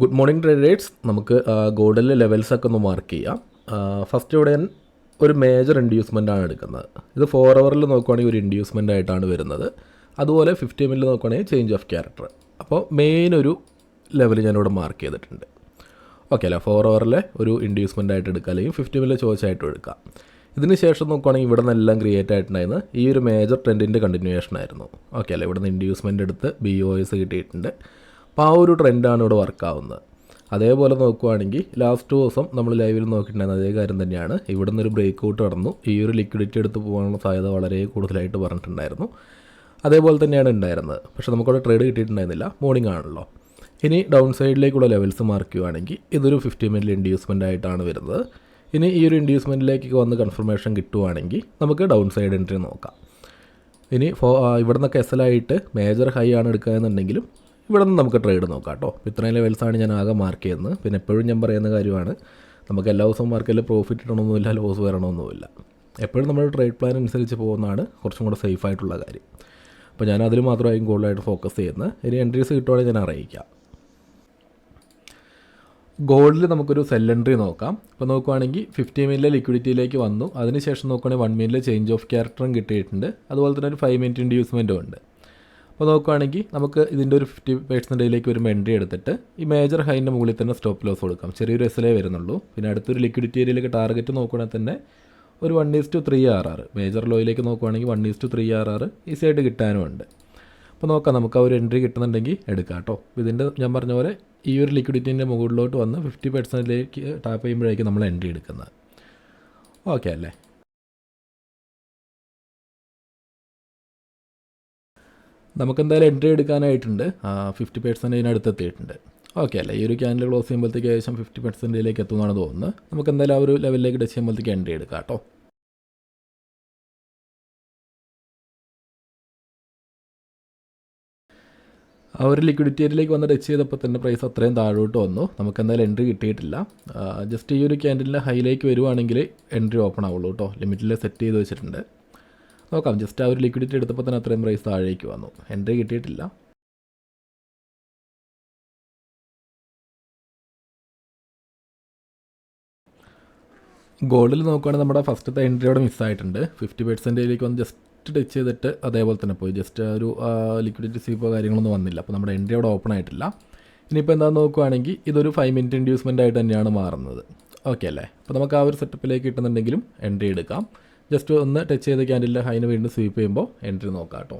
Good morning traders നമുക്ക് ഗോൾഡിലെ ലെവൽസൊക്കെ ഒന്ന് mark ചെയ്യാം. ഫസ്റ്റ് ഇവിടെ ഞാൻ ഒരു മേജർ ഇൻഡ്യൂസ്മെന്റ് ആണ് എടുക്കുന്നത്. ഇത് ഫോർ അവറിൽ നോക്കുവാണെങ്കിൽ ഒരു ഇൻഡ്യൂസ്മെന്റ് ആയിട്ടാണ് വരുന്നത്. അതുപോലെ ഫിഫ്റ്റി മിനിറ്റ് നോക്കുവാണെങ്കിൽ ചേഞ്ച് ഓഫ് ക്യാരക്ടർ അപ്പോൾ മെയിൻ ഒരു ലെവൽ ഞാനിവിടെ മാർക്ക് ചെയ്തിട്ടുണ്ട്. ഓക്കെ അല്ല? ഫോർ അവറിലെ ഒരു ഇൻഡ്യൂസ്മെന്റ് ആയിട്ട് എടുക്കുക അല്ലെങ്കിൽ ഫിഫ്റ്റി എമ്മിൽ ചോദിച്ചായിട്ടും എടുക്കാം. ഇതിന് ശേഷം നോക്കുവാണെങ്കിൽ ഇവിടെ നിന്നെല്ലാം ക്രിയേറ്റ് ആയിട്ടുണ്ടായിരുന്നു ഈ ഒരു മേജർ ട്രെൻഡിന്റെ കണ്ടിന്യൂവേഷൻ ആയിരുന്നു. ഓക്കെ അല്ലേ? ഇവിടെ നിന്ന് ഇൻഡ്യൂസ്മെന്റ് എടുത്ത് ബി ഒ എസ് കിട്ടിയിട്ടുണ്ട്. അപ്പോൾ ആ ഒരു ട്രെൻഡാണ് ഇവിടെ വർക്കാവുന്നത് അതേപോലെ നോക്കുവാണെങ്കിൽ ലാസ്റ്റ് ദിവസം നമ്മൾ ലൈവിൽ നോക്കിയിട്ടുണ്ടായിരുന്ന അതേ കാര്യം തന്നെയാണ്. ഇവിടെ നിന്നൊരു ബ്രേക്ക് ഔട്ട് നടന്നു. ഈ ഒരു ലിക്വിഡിറ്റി എടുത്ത് പോകാനുള്ള സാധ്യത വളരെ കൂടുതലായിട്ട് പറഞ്ഞിട്ടുണ്ടായിരുന്നു. അതേപോലെ തന്നെയാണ് ഉണ്ടായിരുന്നത്. പക്ഷേ നമുക്കവിടെ ട്രേഡ് കിട്ടിയിട്ടുണ്ടായിരുന്നില്ല. മോർണിംഗ് ആണല്ലോ. ഇനി ഡൗൺ സൈഡിലേക്കുള്ള ലെവൽസ് മാർക്ക് ഇതൊരു ഫിഫ്റ്റി മിനിറ്റ് ഇൻഡ്യൂസ്മെന്റ് ആയിട്ടാണ് വരുന്നത്. ഇനി ഈ ഒരു ഇൻഡ്യൂസ്മെന്റിലേക്ക് വന്ന് കൺഫർമേഷൻ കിട്ടുവാണെങ്കിൽ നമുക്ക് ഡൗൺ സൈഡ് എൻട്രി നോക്കാം. ഇനി ഫോ ഇവിടെ നിന്നൊക്കെ എസ് എൽ ആയിട്ട് മേജർ ഹൈ ആണ് എടുക്കുകയെന്നുണ്ടെങ്കിലും ഇവിടെ നിന്ന് നമുക്ക് ട്രേഡ് നോക്കാം കേട്ടോ ഇത്രയും ലെവൽസാണ് ഞാൻ ആകെ മാർക്ക് ചെയ്യുന്നത്. പിന്നെ എപ്പോഴും ഞാൻ പറയുന്ന കാര്യമാണ് നമുക്ക് എല്ലാ ദിവസവും മാർക്കറ്റിൽ പ്രോഫിറ്റ് ഇടണമെന്നില്ല ലോസ് വരണമെന്നുമില്ല. എപ്പോഴും നമ്മുടെ ട്രേഡ് പ്ലാൻ അനുസരിച്ച് പോകുന്നതാണ് കുറച്ചും കൂടെ സേഫ് ആയിട്ടുള്ള കാര്യം. അപ്പോൾ ഞാൻ അതിൽ മാത്രമായിരിക്കും കൂടുതലായിട്ട് ഫോക്കസ് ചെയ്യുന്നത്. ഇനി എൻട്രീസ് കിട്ടുവാണെങ്കിൽ ഞാൻ അറിയിക്കാം. ഗോൾഡിൽ നമുക്കൊരു സെൽ എൻട്രി നോക്കാം. ഇപ്പോൾ നോക്കുവാണെങ്കിൽ ഫിഫ്റ്റി മിനിറ്റിലെ ലിക്വിഡിറ്റിയിലേക്ക് വന്നു. അതിനുശേഷം നോക്കുവാണെങ്കിൽ വൺ മിനിറ്റിലെ ചേഞ്ച് ഓഫ് ക്യാരക്ടറും കിട്ടിയിട്ടുണ്ട്. അതുപോലെ തന്നെ ഒരു ഫൈവ് മിനിറ്റ് ഇൻഡ്യൂസ്മെന്റും ഉണ്ട്. അപ്പോൾ നോക്കുകയാണെങ്കിൽ നമുക്ക് ഇതിന്റെ ഒരു ഫിഫ്റ്റി പേഴ്സന്റേജിലേക്ക് ഒരു എൻട്രി എടുത്തിട്ട് ഈ മേജർ ഹൈന്റെ മുകളിൽ തന്നെ സ്റ്റോപ്പ് ലോസ് കൊടുക്കാം. ചെറിയൊരു എസ് വരുന്നുള്ളൂ. പിന്നെ അടുത്തൊരു ലിക്വിഡിറ്റി ഏരിയയിലേക്ക് ടാർഗറ്റ് നോക്കുകയാണെങ്കിൽ തന്നെ ഒരു one is to three R R major ലോയിലേക്ക് നോക്കുകയാണെങ്കിൽ one is to three R R easy ആയിട്ട് കിട്ടാനുമുണ്ട് അപ്പോൾ നോക്കാം നമുക്ക് ആ ഒരു എൻട്രി കിട്ടുന്നുണ്ടെങ്കിൽ എടുക്കാം കേട്ടോ. ഇതിന്റെ ഞാൻ പറഞ്ഞ പോലെ ഈ ഒരു ലിക്വിഡിറ്റീന്റെ മുകളിലോട്ട് വന്ന് ഫിഫ്റ്റി പെർസെന്റിലേക്ക് ടാപ്പ് ചെയ്യുമ്പോഴേക്കും നമ്മൾ എൻട്രി എടുക്കുന്നത്. ഓക്കെ അല്ലേ? നമുക്കെന്തായാലും എൻട്രി എടുക്കാനായിട്ടുണ്ട്. ഫിഫ്റ്റി പെർസെന്റേജിനടുത്ത് എത്തിയിട്ടുണ്ട് ഓക്കെ അല്ലേ? ഈ ഒരു ക്യാൻഡിൽ ക്ലോസ് ചെയ്യുമ്പോഴത്തേക്ക് ഏകദേശം ഫിഫ്റ്റി പെർസെന്റേജിലേക്ക് എത്തുമെന്നാണ് തോന്നുന്നത്. നമുക്ക് എന്തായാലും ആ ഒരു ലെവലിലേക്ക് ടച്ച് ചെയ്യുമ്പോഴത്തേക്ക് എൻട്രി എടുക്കാം കേട്ടോ. ആ ഒരു ലിക്വിഡിറ്റിയിലേക്ക് വന്ന് ടച്ച് ചെയ്തപ്പോൾ തന്നെ പ്രൈസ് അത്രയും താഴോട്ട് വന്നു. നമുക്ക് എന്തായാലും എൻട്രി കിട്ടിയിട്ടില്ല ജസ്റ്റ് ഈ ഒരു ക്യാൻഡിലിന്റെ ഹൈലേക്ക് വരുവാണെങ്കിൽ എൻട്രി ഓപ്പൺ ആവുള്ളൂ കേട്ടോ. ലിമിറ്റിൽ സെറ്റ് ചെയ്ത് വെച്ചിട്ടുണ്ട്. നോക്കാം. ജസ്റ്റ് ആ ഒരു ലിക്വിഡിറ്റി എടുത്തപ്പോൾ തന്നെ അത്രയും പ്രൈസ് താഴേക്ക് വന്നു. എൻട്രി കിട്ടിയിട്ടില്ല. ഗോൾഡിൽ നോക്കുകയാണെങ്കിൽ നമ്മുടെ ഫസ്റ്റത്തെ എൻട്രിയോടെ മിസ്സായിട്ടുണ്ട് ഫിഫ്റ്റി പെർസെന്റേജിലേക്ക് വന്ന് ജസ്റ്റ് ടച്ച് ചെയ്തിട്ട് അതേപോലെ തന്നെ പോയി. ജസ്റ്റ് ഒരു ലിക്വിഡിറ്റി സ്വീപ്പോ കാര്യങ്ങളൊന്നും വന്നില്ല. അപ്പോൾ നമ്മുടെ എൻട്രി അവിടെ ഓപ്പൺ ആയിട്ടില്ല. ഇനിയിപ്പോൾ എന്താണെന്ന് നോക്കുകയാണെങ്കിൽ ഇതൊരു ഫൈവ് മിനിറ്റ് ഇൻഡ്യൂസ്മെന്റ് ആയിട്ട് തന്നെയാണ് മാറുന്നത്. ഓക്കെ അല്ലേ? അപ്പോൾ നമുക്ക് ആ ഒരു സെറ്റപ്പിലേക്ക് കിട്ടുന്നുണ്ടെങ്കിലും എൻട്രി എടുക്കാം. ജസ്റ്റ് ഒന്ന് ടച്ച് ചെയ്ത് ക്യാൻഡിലെ ഹൈന് വീണ്ടും സ്വീപ്പ് ചെയ്യുമ്പോൾ എൻട്രി നോക്കാം കേട്ടോ.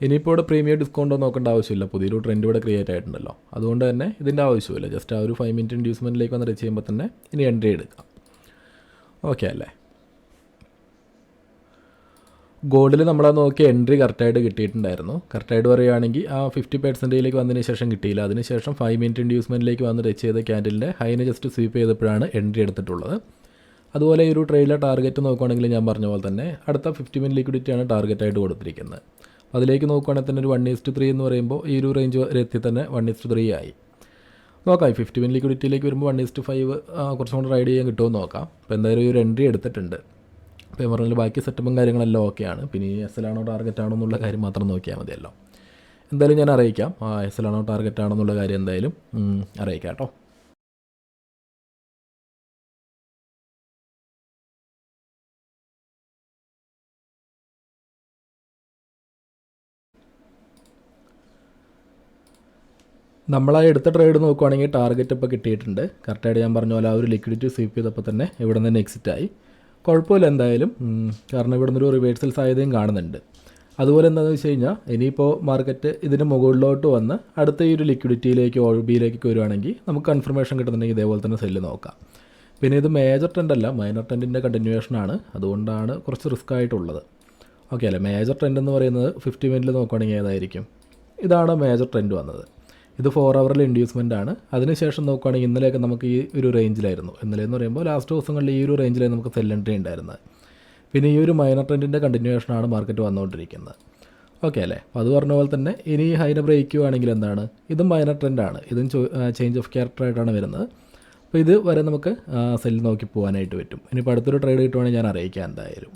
ഇനിയിപ്പോൾ ഇവിടെ പ്രീമിയം ഡിസ്കൗണ്ടോ നോക്കേണ്ട ആവശ്യമില്ല. പുതിയൊരു ട്രെൻഡ് ഇവിടെ ക്രിയേറ്റ് ആയിട്ടുണ്ടല്ലോ. അതുകൊണ്ട് തന്നെ ഇതിന്റെ ആവശ്യമില്ല. ജസ്റ്റ് ആ ഒരു ഫൈവ് മിനിറ്റ് ഇൻഡ്യൂസ്മെന്റിലേക്ക് വന്ന് ടച്ച് ചെയ്യുമ്പോൾ തന്നെ ഇനി എൻട്രി എടുക്കാം. ഓക്കെ അല്ലേ? ഗോൾഡിൽ നമ്മളെ നോക്കി എൻട്രി കറക്റ്റായിട്ട് കിട്ടിയിട്ടുണ്ടായിരുന്നു. കറക്റ്റായിട്ട് പറയുകയാണെങ്കിൽ ആ ഫിഫ്റ്റി പെർസെന്റേജിലേക്ക് വന്നതിന് ശേഷം കിട്ടിയില്ല. അതിനുശേഷം ഫൈവ് മിനിറ്റ് ഇൻഡ്യൂസ്മെന്റിലേക്ക് വന്ന് ടച്ച് ചെയ്ത ക്യാൻഡിലിന്റെ ഹൈനെ ജസ്റ്റ് സ്വീപ്പ് ചെയ്തപ്പോഴാണ് എൻട്രി എടുത്തിട്ടുള്ളത്. അതുപോലെ ഈ ഒരു ട്രെയിലെ ടാർഗറ്റ് നോക്കുകയാണെങ്കിൽ ഞാൻ പറഞ്ഞ പോലെ തന്നെ അടുത്ത ഫിഫ്റ്റി മിനിറ്റ് ലിക്വിഡിറ്റിയാണ് ടാർഗറ്റായിട്ട് കൊടുത്തിരിക്കുന്നത്. അതിലേക്ക് നോക്കുകയാണെങ്കിൽ തന്നെ ഒരു വൺ ഈസ്റ്റ് ത്രീ എന്ന് പറയുമ്പോൾ ഈ ഒരു റേഞ്ച് വരെ എത്തി തന്നെ വൺ ഈസ്റ്റ് ത്രീ ആയി. നോക്കാം ഫിഫ്റ്റി മിനിറ്റ് ലിക്വിഡിറ്റിയിലേക്ക് വരുമ്പോൾ വൺ ഇസ്റ്റ് ഫൈവ് കുറച്ചും കൂടെ റൈഡ് ചെയ്യാൻ കിട്ടുമെന്ന് നോക്കാം. അപ്പോൾ എന്തായാലും ഒരു എൻട്രി എടുത്തിട്ടുണ്ട്. പറഞ്ഞാൽ ബാക്കി സെറ്റപ്പും കാര്യങ്ങളെല്ലാം ഓക്കെയാണ്. പിന്നെ എസ് എൽ ആണോ ടാർഗറ്റ് ആണോ എന്നുള്ള കാര്യം മാത്രം നോക്കിയാൽ മതിയല്ലോ. എന്തായാലും ഞാൻ അറിയിക്കാം. എസ് എൽ ആണോ ടാർഗറ്റ് ആണോ എന്നുള്ള കാര്യം എന്തായാലും അറിയിക്കാം കേട്ടോ. നമ്മളാ എടുത്ത ട്രേഡ് നോക്കുവാണെങ്കിൽ ടാർഗറ്റ് ഇപ്പോൾ കിട്ടിയിട്ടുണ്ട്. കറക്റ്റായിട്ട് ഞാൻ പറഞ്ഞ പോലെ ആ ഒരു ലിക്വിഡിറ്റി സ്വീപ്പ് ചെയ്തപ്പോൾ തന്നെ ഇവിടെ നിന്ന് എക്സിറ്റ് ആയി. കുഴപ്പമില്ല എന്തായാലും കാരണം ഇവിടെ നിന്നൊരു റിവേഴ്സൽ സാധ്യതയും കാണുന്നുണ്ട്. അതുപോലെ എന്താണെന്ന് വെച്ച് കഴിഞ്ഞാൽ ഇനിയിപ്പോൾ മാർക്കറ്റ് ഇതിന് മുകളിലോട്ട് വന്ന് അടുത്ത ഈ ഒരു ലിക്വിഡിറ്റിയിലേക്ക് ഒ ബിയിലേക്ക് വരുവാണെങ്കിൽ നമുക്ക് കൺഫർമേഷൻ കിട്ടുന്നുണ്ടെങ്കിൽ ഇതേപോലെ തന്നെ സെല്ല് നോക്കാം. പിന്നെ ഇത് മേജർ ട്രെൻഡ് അല്ല മൈനർ ട്രെൻഡിന്റെ കണ്ടിന്യൂവേഷനാണ് അതുകൊണ്ടാണ് കുറച്ച് റിസ്ക് ആയിട്ടുള്ളത്. ഓക്കെ അല്ലേ? മേജർ ട്രെൻഡ് എന്ന് പറയുന്നത് ഫിഫ്റ്റി മിനിറ്റിൽ നോക്കുകയാണെങ്കിൽ ഏതായിരിക്കും? ഇതാണ് മേജർ ട്രെൻഡ് വന്നത്. ഇത് ഫോർ അവറിൽ ഇൻഡ്യൂസ്മെന്റ് ആണ്. അതിനുശേഷം നോക്കുകയാണെങ്കിൽ ഇന്നലെയൊക്കെ നമുക്ക് ഈ ഒരു റേഞ്ചിലായിരുന്നു ഇന്നലെ എന്ന് പറയുമ്പോൾ ലാസ്റ്റ് ദിവസങ്ങളിൽ ഈ ഒരു റേഞ്ചിലായി നമുക്ക് സെൽ എൻട്രി ഉണ്ടായിരുന്നത്. പിന്നെ ഈ ഒരു മൈനർ ട്രെൻഡിന്റെ കണ്ടിന്യൂവേഷനാണ് മാർക്കറ്റ് വന്നുകൊണ്ടിരിക്കുന്നത്. ഓക്കെ അല്ലേ? അപ്പോൾ അത് പറഞ്ഞ പോലെ തന്നെ ഇനി ഹൈന ബ്രേക്ക് ആണെങ്കിൽ എന്താണ്? ഇതും മൈനർ ട്രെൻഡാണ് ഇതും ചേഞ്ച് ഓഫ് ക്യാരക്ടറായിട്ടാണ് വരുന്നത്. അപ്പോൾ ഇത് വരെ നമുക്ക് സെല്ല് നോക്കി പോകാനായിട്ട് പറ്റും. ഇനിയിപ്പോൾ അടുത്തൊരു ട്രേഡ് കിട്ടുവാണെങ്കിൽ ഞാൻ അറിയിക്കാം എന്തായാലും.